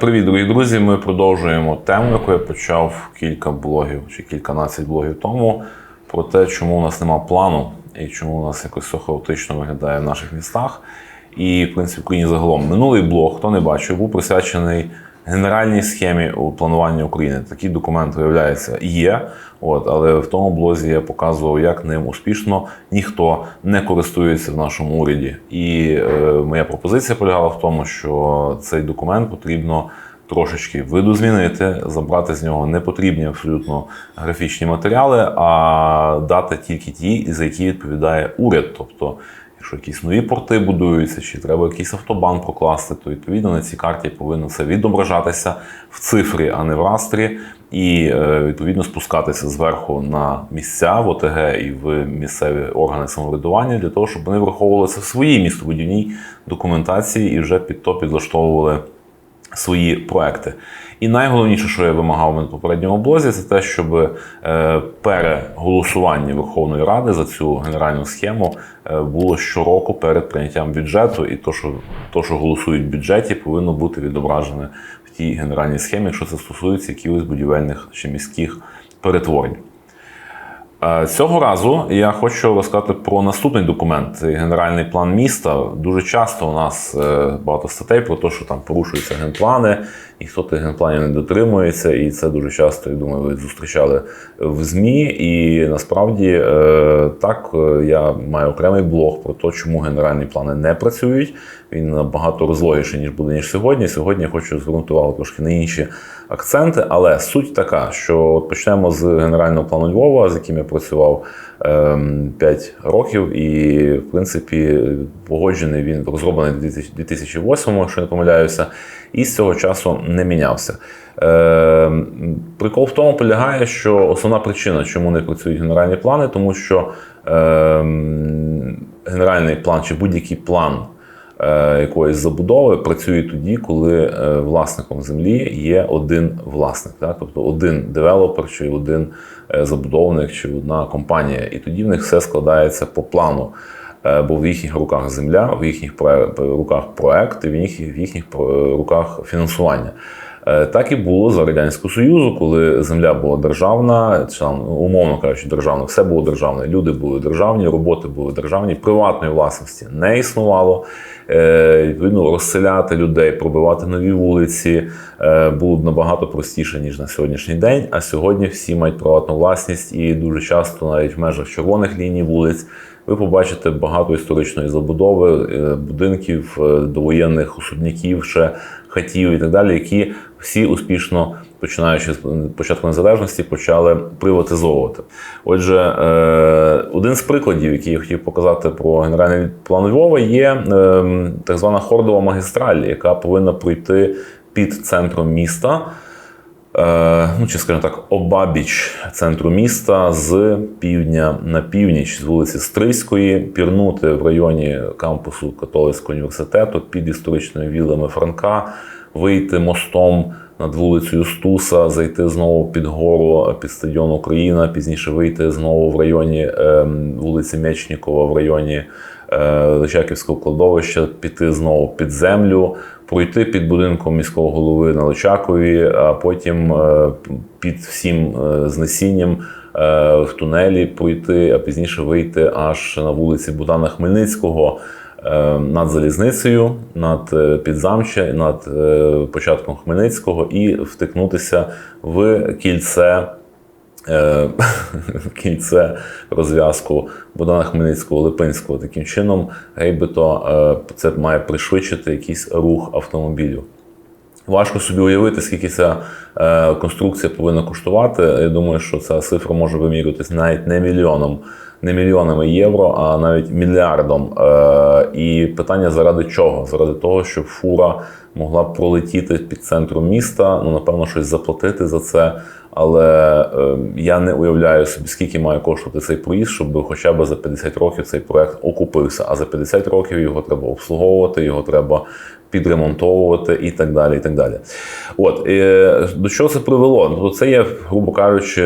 Привіт, дорогі друзі. Ми продовжуємо тему, яку я почав кілька блогів чи кільканадцять блогів тому про те, чому у нас нема плану і чому у нас якось все хаотично виглядає в наших містах. І, в принципі, в Україні загалом. Минулий блог, хто не бачив, був присвячений генеральній схемі у плануванні України. Такий документ, виявляється, є. От, але в тому блозі я показував, як ним успішно ніхто не користується в нашому уряді. І е, моя пропозиція полягала в тому, що цей документ потрібно трошечки видозмінити, забрати з нього непотрібні абсолютно графічні матеріали, а дати тільки ті, за які відповідає уряд. Тобто, якщо якісь нові порти будуються, чи треба якийсь автобан прокласти, то відповідно на цій карті повинно це відображатися в цифрі, а не в растрі, і е, відповідно спускатися зверху на місця в ОТГ і в місцеві органи самоврядування для того, щоб вони враховувалися в своїй містобудівній документації і вже під то підлаштовували свої проекти. І найголовніше, що я вимагав на попередньому блозі, це те, щоб е, переголосування Верховної Ради за цю генеральну схему е, було щороку перед прийняттям бюджету, і то, що то, що голосують в бюджеті, повинно бути відображене в тій генеральній схемі, якщо це стосується якихось будівельних чи міських перетворень. Е, Цього разу я хочу розказати про наступний документ генеральний план міста. Дуже часто у нас багато статей про те, що там порушуються генплани, і хто тих генпланів не дотримується. І це дуже часто, я думаю, ви зустрічали в ЗМІ. І насправді е, так я маю окремий блог про те, чому генеральні плани не працюють. Він набагато розлогіший, ніж буде ніж сьогодні. Сьогодні я хочу звернути увагу трошки на інші акценти, але суть така, що от почнемо з генерального плану Львова, з яким я працював 5 років, і в принципі погоджений він розроблений в 2008, якщо не помиляюся, і з цього часу не мінявся. Ем, Прикол в тому полягає, що основна причина, чому не працюють генеральні плани, тому що ем, генеральний план чи будь-який план якоїсь забудови працює тоді, коли е, власником землі є один власник, так? тобто один девелопер, чи один е, забудовник, чи одна компанія. І тоді в них все складається по плану. Е, Бо в їхніх руках земля, в їхніх руках проект, в їхніх, в їхніх е, руках фінансування. Е, Так і було за радянського союзу, коли земля була державна, чи там, умовно кажучи, державна, все було державне. Люди були державні, роботи були державні, приватної власності не існувало. Е, Відповідно, розселяти людей, пробивати нові вулиці е, було б набагато простіше ніж на сьогоднішній день. А сьогодні всі мають приватну власність і дуже часто навіть в межах червоних ліній вулиць. Ви побачите багато історичної забудови, е, будинків, е, довоєнних особняків, ще хатів і так далі, які всі успішно, починаючи з початку незалежності, почали приватизовувати. Отже, е, один з прикладів, який я хотів показати про генеральний план Львова, є так звана Хордова магістраль, яка повинна пройти під центром міста ну чи скажімо так, обабіч центру міста з півдня на північ, з вулиці Стрийської, пірнути в районі кампусу католицького університету під історичними вілами Франка, вийти мостом над вулицею Стуса, зайти знову під гору під стадіон Україна, пізніше вийти знову в районі е, вулиці Мечнікова, в районі е, Личаківського кладовища, піти знову під землю, пройти під будинком міського голови на Личакові, а потім е, під всім е, знесінням е, в тунелі пройти, а пізніше вийти аж на вулиці Богдана Хмельницького. е, Над залізницею, над е, підзамче, над е, початком Хмельницького і втикнутися в кільце е, кільце розв'язку Богдана Хмельницького Липинського. Таким чином, гейбито е, це має пришвидшити якийсь рух автомобілів. Важко собі уявити, скільки ця е, конструкція повинна коштувати. Я думаю, що ця цифра може вимірюватися навіть не мільйоном, не мільйонами євро, а навіть мільярдом. Е, і питання заради чого? Заради того, щоб фура могла пролетіти під центром міста. Ну, напевно, щось заплатити за це. Але е, я не уявляю собі, скільки має коштувати цей проїзд, щоб хоча б за 50 років цей проект окупився. А за 50 років його треба обслуговувати, його треба підремонтовувати і так далі. і так далі. От е, до чого це привело? Ну, це є, грубо кажучи,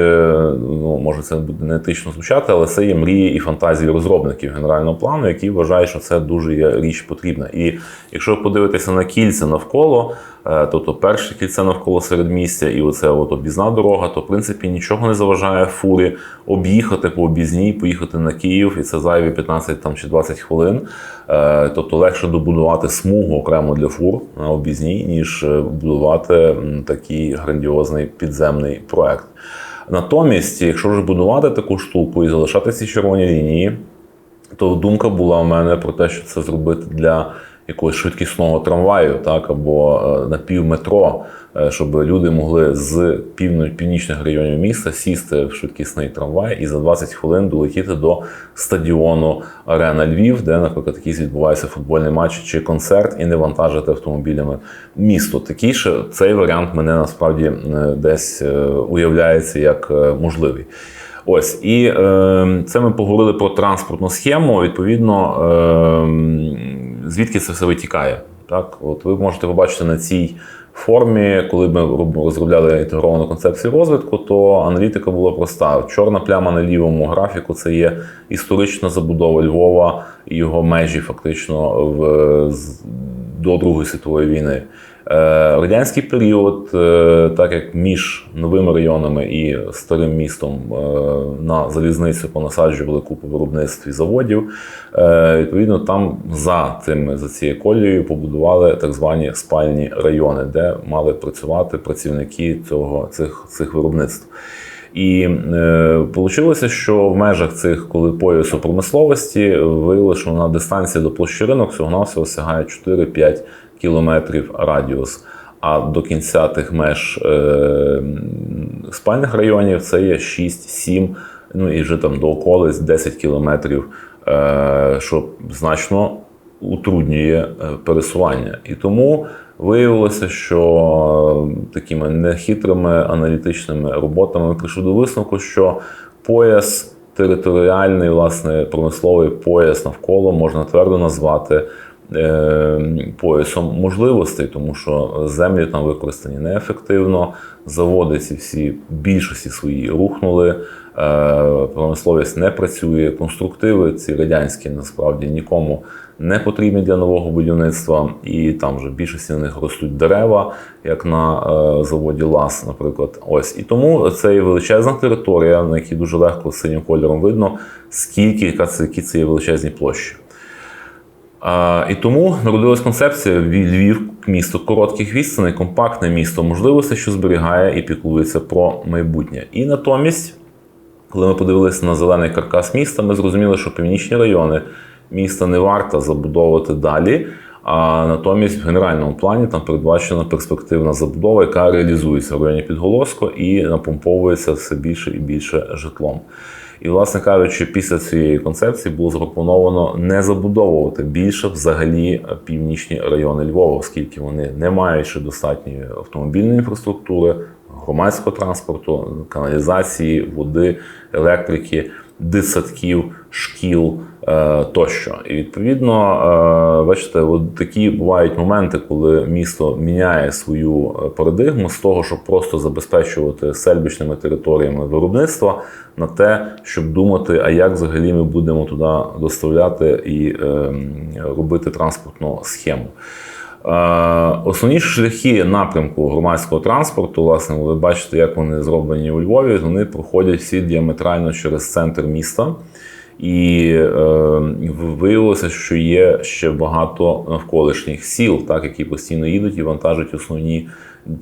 ну може це буде не етично звучати, але це є мрії і фантазії розробників генерального плану, які вважають, що це дуже є річ потрібна. І якщо ви подивитеся на кільця навколо, Тобто перше кільце навколо середмістя і оце от об'їзна дорога, то в принципі нічого не заважає фурі об'їхати по об'їзній, поїхати на Київ, і це зайві 15 там, чи 20 хвилин. Е, Тобто легше добудувати смугу окремо для фур на обізній, ніж е, будувати такий грандіозний підземний проект. Натомість, якщо вже будувати таку штуку і залишати ці червоні лінії, то думка була в мене про те, що це зробити для якогось швидкісного трамваю, так або е, напівметро, е, щоб люди могли з північних районів міста сісти в швидкісний трамвай і за 20 хвилин долетіти до стадіону Арена Львів, де, наприклад, якийсь відбувається футбольний матч чи концерт, і не вантажити автомобілями місто. Такий ще цей варіант мене насправді е, десь уявляється як можливий. Ось і е, це ми поговорили про транспортну схему. Відповідно, е, звідки це все витікає. Так, от ви можете побачити на цій формі, коли ми розробляли інтегровану концепцію розвитку, то аналітика була проста. Чорна пляма на лівому графіку це є історична забудова Львова і його межі, фактично в до Другої світової війни. Е, Радянський період, е, так як між новими районами і старим містом е, на залізницю понасаджували купу виробництв і заводів. Відповідно, там за цими за цією колією побудували так звані спальні райони, де мали працювати працівники цього цих, цих виробництв. І е, вийшло, що в межах цих, коли поясу промисловості, виявилося, що на дистанція до площі ринок всього-навсього сягає 4-5 кілометрів радіус. А до кінця тих меж е, спальних районів це є 6-7, ну і вже там до околиць 10 кілометрів, е, що значно утруднює е, пересування. І тому виявилося, що такими нехитрими аналітичними роботами ми прийшли до висновку, що пояс територіальний, власне, промисловий пояс навколо можна твердо назвати. е, Поясом можливостей, тому що землі там використані неефективно, заводи ці всі більшості свої рухнули, е, промисловість не працює, конструктиви ці радянські насправді нікому не потрібні для нового будівництва, і там вже більшості на них ростуть дерева, як на е, заводі ЛАС, наприклад. Ось і тому це є величезна територія, на якій дуже легко синім кольором видно, скільки яка це, які це є величезні площі. А, і тому народилась концепція «Ві- Львів місто коротких відстаней, компактне місто можливостей, що зберігає і піклується про майбутнє. І натомість, коли ми подивилися на зелений каркас міста, ми зрозуміли, що північні райони міста не варто забудовувати далі. А натомість в генеральному плані там передбачена перспективна забудова, яка реалізується в районі Підголоско і напомповується все більше і більше житлом. І, власне кажучи, після цієї концепції було запропоновано не забудовувати більше взагалі північні райони Львова, оскільки вони не мають ще достатньої автомобільної інфраструктури, громадського транспорту, каналізації, води, електрики, дитсадків, шкіл тощо. І відповідно, е, бачите, от такі бувають моменти, коли місто міняє свою е, парадигму з того, щоб просто забезпечувати сельбічними територіями виробництва, на те, щоб думати, а як взагалі ми будемо туди доставляти і е, робити транспортну схему. Е, Основні шляхи напрямку громадського транспорту, власне, ви бачите, як вони зроблені у Львові. Вони проходять всі діаметрально через центр міста. І е, виявилося, що є ще багато навколишніх сіл, так, які постійно їдуть і вантажать основні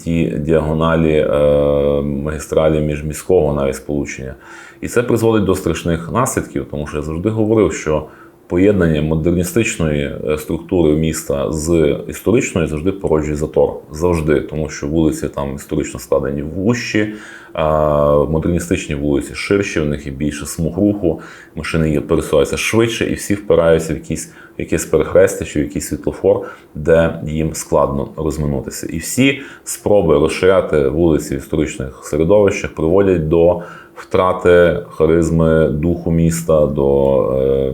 ті діагоналі е, магістралі міжміського навіть сполучення. І це призводить до страшних наслідків, тому що я завжди говорив, що поєднання модерністичної е, структури міста з історичною завжди породжує затор. Завжди, тому що вулиці там історично складені вущі, а модерністичні вулиці ширші, в них є більше смуг руху, машини пересуваються швидше, і всі впираються в якісь якесь перехрестя чи якийсь світлофор, де їм складно розминутися. І всі спроби розширяти вулиці в історичних середовищах приводять до втрати харизми духу міста, до е,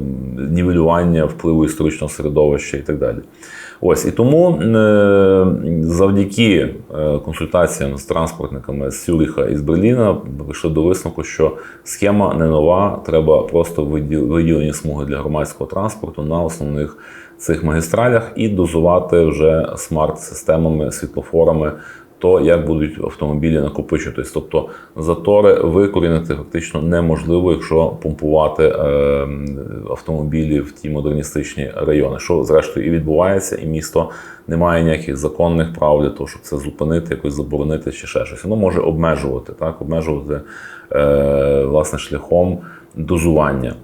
нівелювання впливу історичного середовища і так далі. Ось і тому е, завдяки е, консультаціям з транспортниками з Сюріха і з Берліна прийшли до висновку, що схема не нова, треба просто виділ- виділені смуги для громадського транспорту на основних цих магістралях і дозувати вже смарт-системами, світлофорами. То як будуть автомобілі накопичуватись, тобто затори викорінити фактично неможливо, якщо помпувати е, автомобілі в ті модерністичні райони, що зрештою і відбувається, і місто не має ніяких законних прав для того, щоб це зупинити, якось заборонити чи ще щось. Воно може обмежувати, так обмежувати е, власне шляхом дозування.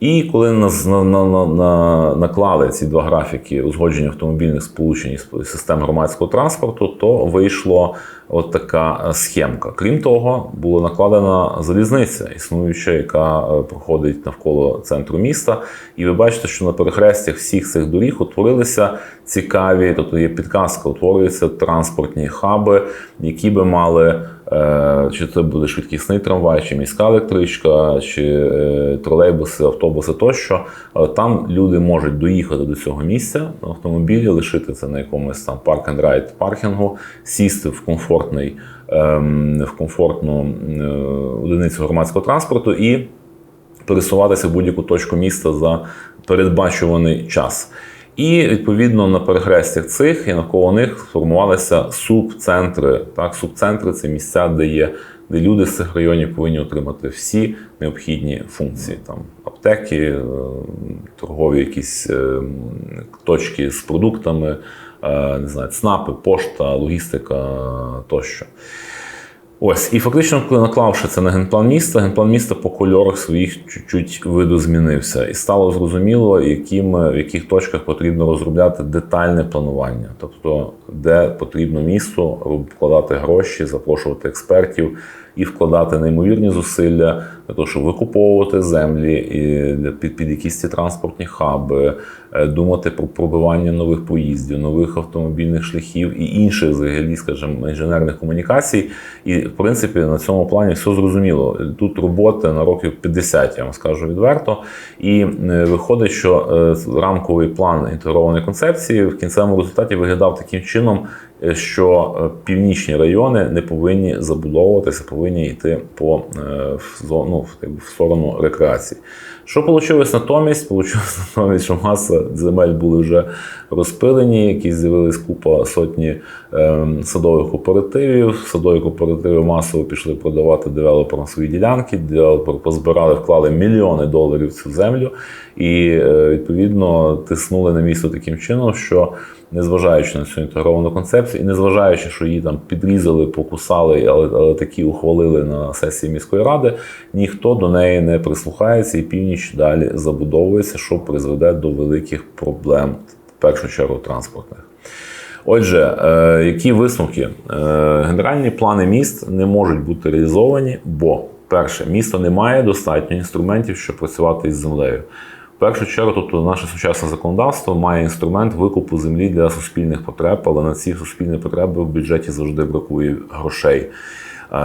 І коли нас на, на, на, на, наклали ці два графіки узгодження автомобільних сполучень і систем громадського транспорту, то вийшло от така схемка. Крім того, була накладена залізниця, існуюча, яка е, проходить навколо центру міста. І ви бачите, що на перехрестях всіх цих доріг утворилися цікаві, тобто є підказка, утворюються транспортні хаби, які би мали. Е, чи це буде швидкісний трамвай, чи міська електричка, чи е, тролейбуси, автобуси тощо. Там люди можуть доїхати до цього місця на автомобілі, лишити це на якомусь там парк and ride паркінгу, сісти в комфортний, ем, в комфортну е, одиницю громадського транспорту і пересуватися в будь-яку точку міста за передбачуваний час. І відповідно на перехрестях цих і навколо них сформувалися субцентри. Так, субцентри це місця, де є, де люди з цих районів повинні отримати всі необхідні функції. Там аптеки, е, торгові якісь е, точки з продуктами, не знаю, ЦНАПи, пошта, логістика тощо. Ось, і фактично, коли наклавши це на генплан міста, генплан міста по кольорах своїх чуть-чуть видозмінився. І стало зрозуміло, яким, в яких точках потрібно розробляти детальне планування, тобто де потрібно місту вкладати гроші, запрошувати експертів і вкладати неймовірні зусилля для того, щоб викуповувати землі і під, під якісь ці транспортні хаби, е, думати про пробивання нових поїздів, нових автомобільних шляхів і інших взагалі, скажімо, інженерних комунікацій. І в принципі на цьому плані все зрозуміло. Тут роботи на років 50, я вам скажу відверто. І е, виходить, що е, рамковий план інтегрованої концепції в кінцевому результаті виглядав таким чином. Що північні райони не повинні забудовуватися, повинні йти по в зону в сторону рекреації. Що вийшло натомість? Вийшло натомість, що маса земель були вже розпилені, якісь з'явились купа сотні ем, садових кооперативів. Садові кооперативи масово пішли продавати девелоперам свої ділянки. Девелопери позбирали, вклали мільйони доларів в цю землю і е, відповідно тиснули на місто таким чином, що незважаючи на цю інтегровану концепцію, і незважаючи, що її там підрізали, покусали, але але такі ухвалили на сесії міської ради, ніхто до неї не прислухається, і північ далі забудовується, що призведе до великих проблем, в першу чергу транспортних. Отже, е, які висновки? Е, генеральні плани міст не можуть бути реалізовані, бо перше, місто не має достатньо інструментів, щоб працювати із землею. Першу чергу, тобто наше сучасне законодавство має інструмент викупу землі для суспільних потреб, але на ці суспільні потреби в бюджеті завжди бракує грошей.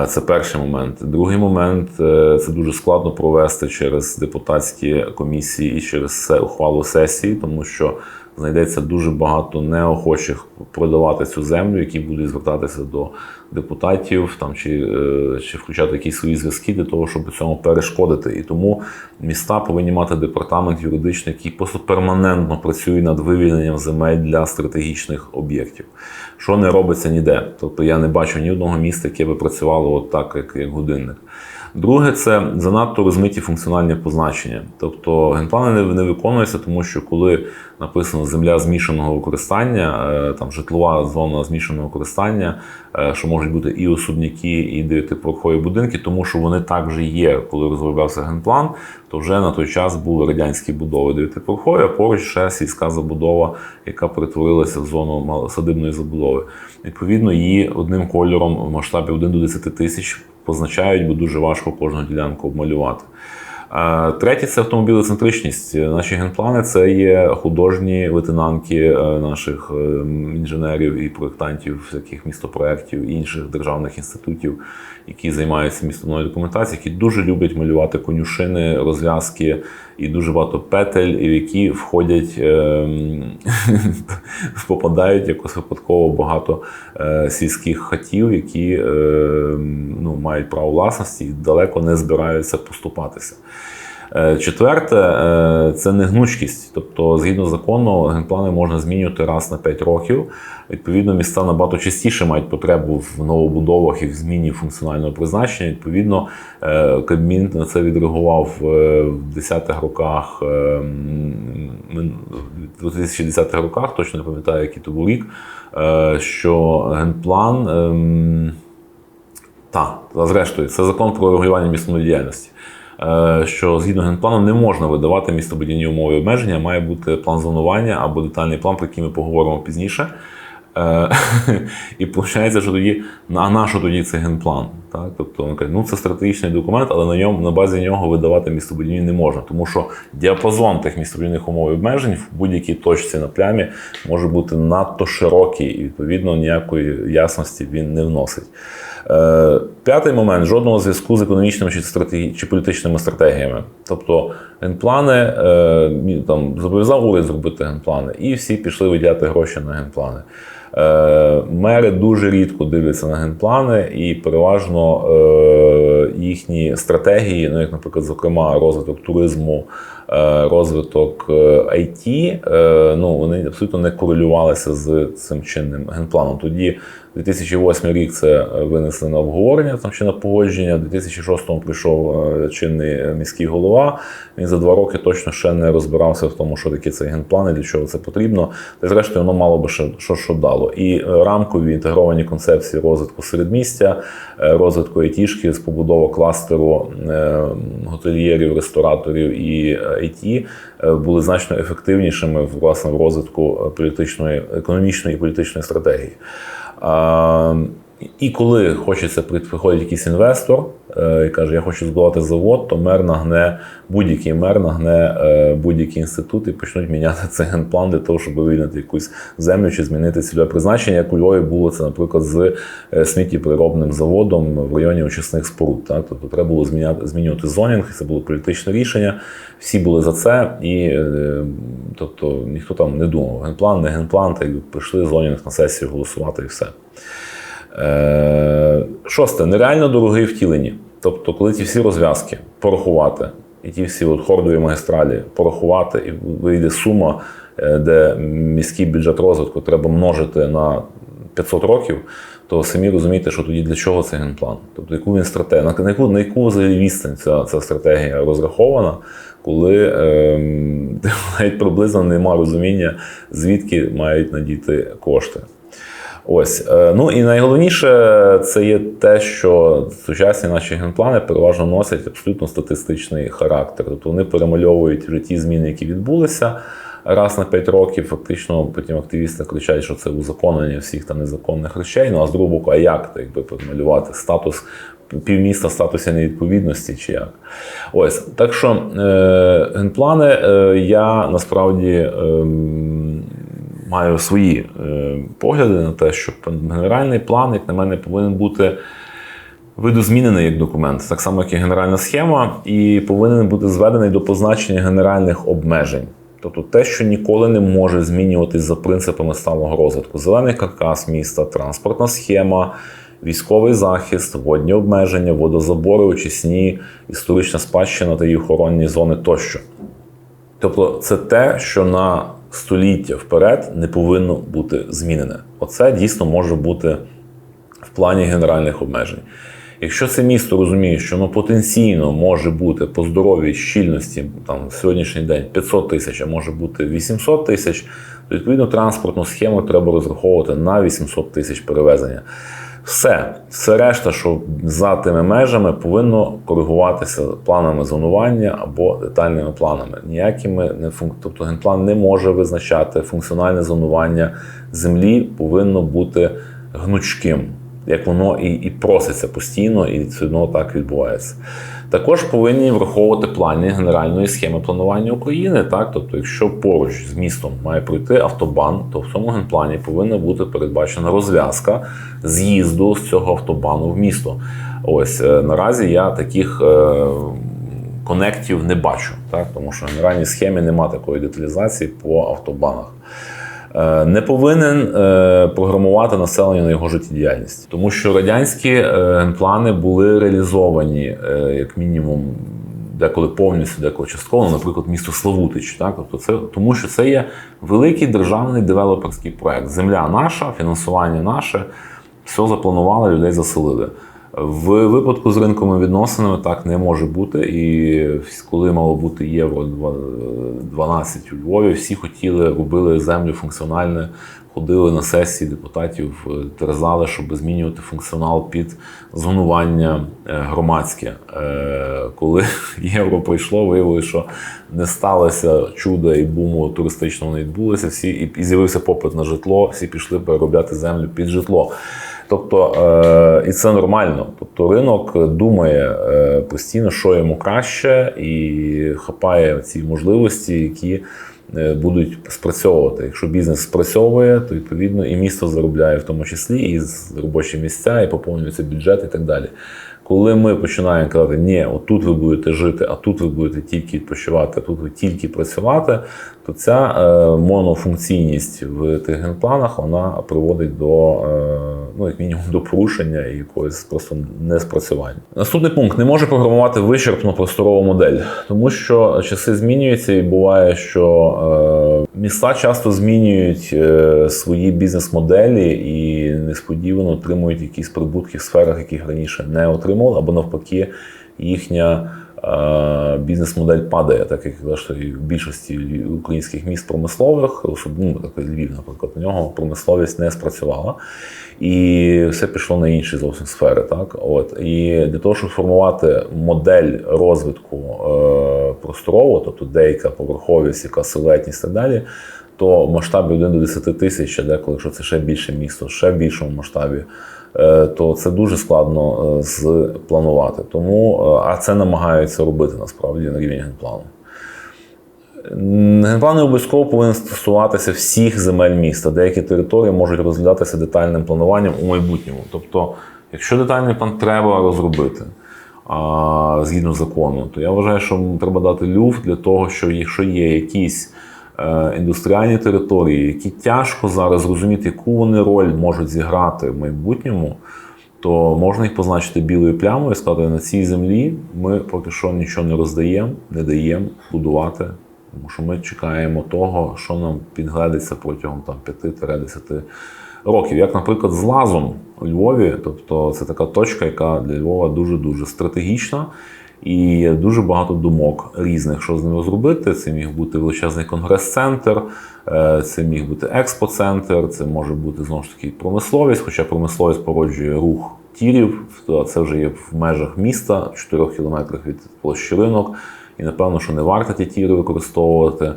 Це перший момент. Другий момент е, це дуже складно провести через депутатські комісії і через ухвалу сесії, тому що знайдеться дуже багато неохочих продавати цю землю, які будуть звертатися до депутатів там чи е, чи включати якісь свої зв'язки для того, щоб цьому перешкодити. І тому міста повинні мати департамент юридичний, який просто перманентно працює над вивільненням земель для стратегічних об'єктів, що не робиться ніде. Тобто я не бачу ні одного міста, яке би працювало от так, як, як годинник. Друге, це занадто розмиті функціональні позначення. Тобто генплани не, виконуються, тому що коли написано земля змішаного використання, е, там житлова зона змішаного використання, е, що можуть бути і особняки, і дев'ятиповерхові будинки, тому що вони також є, коли розроблявся генплан, то вже на той час були радянські будови дев'ятиповерхові, а поруч ще сільська забудова, яка перетворилася в зону садибної забудови. Відповідно, її одним кольором в масштабі 1 до 10 тисяч позначають, бо дуже важко кожну ділянку обмалювати. Третє це автомобілецентричність. Наші генплани це є художні витинанки е, наших е, інженерів і проєктантів, всяких містопроєктів інших державних інститутів, які займаються містовною документацією, які дуже люблять малювати конюшини, розв'язки і дуже багато петель, в які входять, ем, попадають якось випадково багато е, сільських хатів, які ем, ну, мають право власності і далеко не збираються поступатися. Е, Четверте е, це негнучкість. Тобто, згідно закону, генплани можна змінювати раз на 5 років. Відповідно, міста набагато частіше мають потребу в новобудовах і в зміні функціонального призначення. Відповідно, е, Кабмін на це відреагував в 10-х роках, в 2010-х роках, точно не пам'ятаю, який то був рік, що генплан. ем, так, зрештою, це закон про регулювання містобудівної діяльності. Е, Що згідно генплану не можна видавати містобудівні умови обмеження, має бути план зонування або детальний план, про який ми поговоримо пізніше. Е, І виходить, що тоді, на що тоді цей генплан? Так? Тобто вони кажуть, ну це стратегічний документ, але на ньому на базі нього видавати містобудівні не можна, тому що діапазон тих містобудівних умов і обмежень в будь-якій точці на плямі може бути надто широкий, і відповідно ніякої ясності він не вносить. Е, П'ятий момент жодного зв'язку з економічними чи стратегі... чи політичними стратегіями. Тобто генплани е, там зобов'язав уряд зробити генплани, і всі пішли виділяти гроші на генплани. Е, Мери дуже рідко дивляться на генплани, і переважно е, їхні стратегії, ну як, наприклад, зокрема, розвиток туризму, розвиток е, IT, е, ну вони абсолютно не корелювалися з цим чинним генпланом. Тоді 2008 рік це винесли на обговорення, там ще на погодження. У 2006 прийшов е, чинний е, міський голова. Він за два роки точно ще не розбирався в тому, що таке цей генплан і для чого це потрібно. Та зрештою воно мало би ще що, що дало. І е, рамкові інтегровані концепції розвитку середмістя, е, розвитку айтішки з побудови кластеру е, готельєрів, рестораторів і IT е, були значно ефективнішими власне в розвитку е, політичної, економічної і політичної стратегії. І коли хочеться приходить якийсь інвестор е, і каже, я хочу збудувати завод, то мер нагне, будь-який мер нагне е, будь-який інститут і почнуть міняти цей генплан для того, щоб вивільнити якусь землю чи змінити цільове призначення. Як у Львові було це, наприклад, з е, сміттєприробним заводом в районі очисних споруд. Так? Тобто треба було зміняти, змінювати зонінг, і це було політичне рішення. Всі були за це, і тобто ніхто там не думав. Генплан, не генплан, та й прийшли зонінг на сесію голосувати і все. Е, Шосте, нереально дорогий втілені. Тобто, коли ті всі розв'язки порахувати, і ті всі от хордові магістралі порахувати, і вийде сума, е, де міський бюджет розвитку треба множити на 500 років, то самі розумієте, що тоді для чого цей генплан? Тобто, яку він стратегію, на яку, на яку взагалі відстань ця, ця стратегія розрахована, коли ем, навіть приблизно немає розуміння, звідки мають надійти кошти. Ось е, ну і найголовніше це є те, що сучасні наші генплани переважно носять абсолютно статистичний характер. Тобто вони перемальовують вже ті зміни, які відбулися раз на 5 років. Фактично потім активісти кричать, що це узаконення всіх там незаконних речей. Ну а з другого боку, а як так, якби перемалювати статус півміста статусі невідповідності чи як? Ось так що е, генплани е, я насправді. ем, маю свої е, погляди на те, що генеральний план, як на мене, повинен бути видозмінений як документ, так само, як і генеральна схема, і повинен бути зведений до позначення генеральних обмежень. Тобто те, що ніколи не може змінюватись за принципами сталого розвитку. Зелений каркас міста, транспортна схема, військовий захист, водні обмеження, водозабори, очисні, історична спадщина та її охоронні зони тощо. Тобто, це те, що на століття вперед не повинно бути змінене. Оце дійсно може бути в плані генеральних обмежень. Якщо це місто розуміє, що воно потенційно може бути по здоровій щільності там в сьогоднішній день 500 тисяч, а може бути 800 тисяч, то відповідно транспортну схему треба розраховувати на 800 тисяч перевезення. Все, все решта, що за тими межами повинно коригуватися планами зонування або детальними планами. Ніякими не функ... Тобто генплан не може визначати функціональне зонування. Землі, повинно бути гнучким, як воно і, і проситься постійно, і все одно так відбувається. Також повинні враховувати плани генеральної схеми планування України. Так, тобто, якщо поруч з містом має пройти автобан, то в цьому генплані повинна бути передбачена розв'язка з'їзду з цього автобану в місто. Ось е, наразі я таких е, конектів не бачу, так тому що в генеральній схемі немає такої деталізації по автобанах. Е, Не повинен е, програмувати населення на його життєдіяльність, тому що радянські е, плани були реалізовані як мінімум деколи повністю, деколи частково, наприклад, місто Славутич. Так? Тобто це, тому що це є великий державний девелоперський проект. Земля наша, фінансування наше, все запланували, людей заселили. В випадку з ринковими відносинами так не може бути. І коли мало бути євро 12 у Львові, всі хотіли, робили землю функціональне, ходили на сесії депутатів, е, терзали, щоб змінювати функціонал під зонування е, громадське. Е, Коли євро прийшло, виявилося, що не сталося чуда і буму туристичного не відбулося. Всі і з'явився попит на житло, всі пішли переробляти землю під житло. Тобто, е, і це нормально. Тобто ринок думає е, постійно, що йому краще, і хапає ці можливості, які будуть спрацьовувати. Якщо бізнес спрацьовує, то відповідно і місто заробляє в тому числі, і робочі місця, і поповнюється бюджет і так далі. Коли ми починаємо казати, ні, отут ви будете жити, а тут ви будете тільки відпочивати, а тут ви тільки працювати, то ця е, монофункційність в тих генпланах вона приводить до, е, ну, як мінімум, до порушення і якогось просто неспрацювання. Наступний пункт не може програмувати вичерпну просторову модель, тому що часи змінюються, і буває, що е, міста часто змінюють е, свої бізнес-моделі і несподівано отримують якісь прибутки в сферах, яких раніше не отримували, або навпаки, їхня е, бізнес-модель падає, так як в більшості українських міст промислових, особливо такий Львів, наприклад, у нього промисловість не спрацювала. І все пішло на інші зовсім сфери. Так? От. І для того, щоб формувати модель розвитку е, тобто деяка поверховість, яка силуетність і так далі, то в масштабі 1 до 10 тисяч, а деколи, якщо це ще більше місто, ще в більшому масштабі, е, то це дуже складно е, спланувати. Тому, е, а це намагаються робити насправді на рівні генплану. Генплан не обов'язково повинен стосуватися всіх земель міста. Деякі території можуть розглядатися детальним плануванням у майбутньому. Тобто, якщо детальний план треба розробити згідно закону, то я вважаю, що треба дати люфт для того, що якщо є якісь е, індустріальні території, які тяжко зараз зрозуміти, яку вони роль можуть зіграти в майбутньому, то можна їх позначити білою плямою і сказати, на цій землі ми поки що нічого не роздаємо, не даємо будувати. Тому що ми чекаємо того, що нам підгледиться протягом там, 5-10 років. Як, наприклад, з лазом у Львові, тобто це така точка, яка для Львова дуже-дуже стратегічна. І дуже багато думок різних, що з ними зробити. Це міг бути величезний конгрес-центр, е, це міг бути експоцентр, це може бути знову ж таки промисловість, хоча промисловість породжує рух тірів, то це вже є в межах міста, 4 кілометрах від площі ринок. І напевно, що не варто ті тіри використовувати,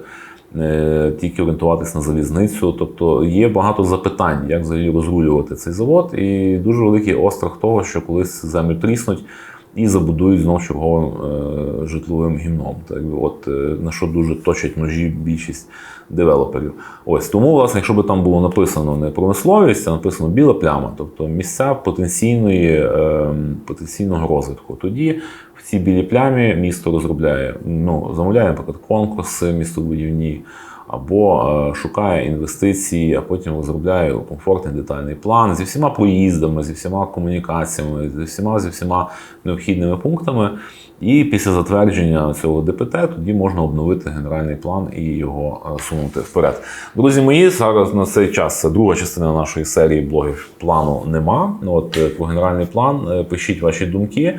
тільки орієнтуватись на залізницю. Тобто є багато запитань, як взагалі розрулювати цей завод, і дуже великий острах того, що колись землю тріснуть і забудують знов черговим е, житловим гімном. Так, от, е, на що дуже точать ножі більшість девелоперів. Ось тому, власне, якщо б там було написано не промисловість, а написано біла пляма, тобто місця потенційної, е, потенційного розвитку. Тоді в цій білій плямі місто розробляє, ну, замовляє, наприклад, конкурси містобудівні. Або е, шукає інвестиції, а потім розробляє комфортний детальний план зі всіма проїздами, зі всіма комунікаціями, зі всіма зі всіма необхідними пунктами. І після затвердження цього ДПТ тоді можна обновити генеральний план і його е, сунути вперед. Друзі мої, зараз на цей час друга частина нашої серії блогів плану нема. Ну, От е, про генеральний план пишіть ваші думки.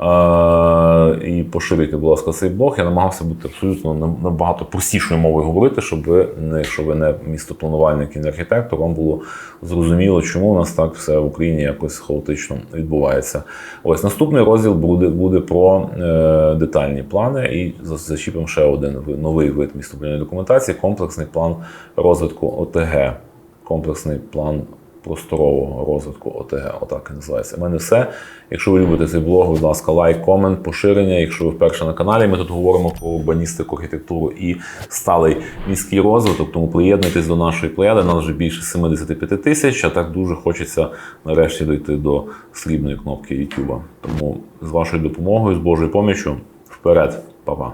Е, і поширюйте, будь ласка, цей блог. Я намагався бути абсолютно набагато простішою мовою говорити, щоб ви, не, якщо ви не містопланувальник і не архітектор, вам було зрозуміло, чому у нас так все в Україні якось хаотично відбувається. Ось наступний розділ буде, буде про е, детальні плани і зачіпимо ще один новий вид містобудівної документації комплексний план розвитку ОТГ. Комплексний план просторового розвитку ОТГ, отак і називається. У мене все. Якщо ви любите цей блог, будь ласка, лайк, комент, поширення. Якщо ви вперше на каналі, ми тут говоримо про урбаністику, архітектуру і сталий міський розвиток. Тому приєднуйтесь до нашої плеяди. Нас вже більше 75 тисяч. А так дуже хочеться нарешті дойти до срібної кнопки YouTube. Тому з вашою допомогою, з Божою поміччю, вперед, Па-па.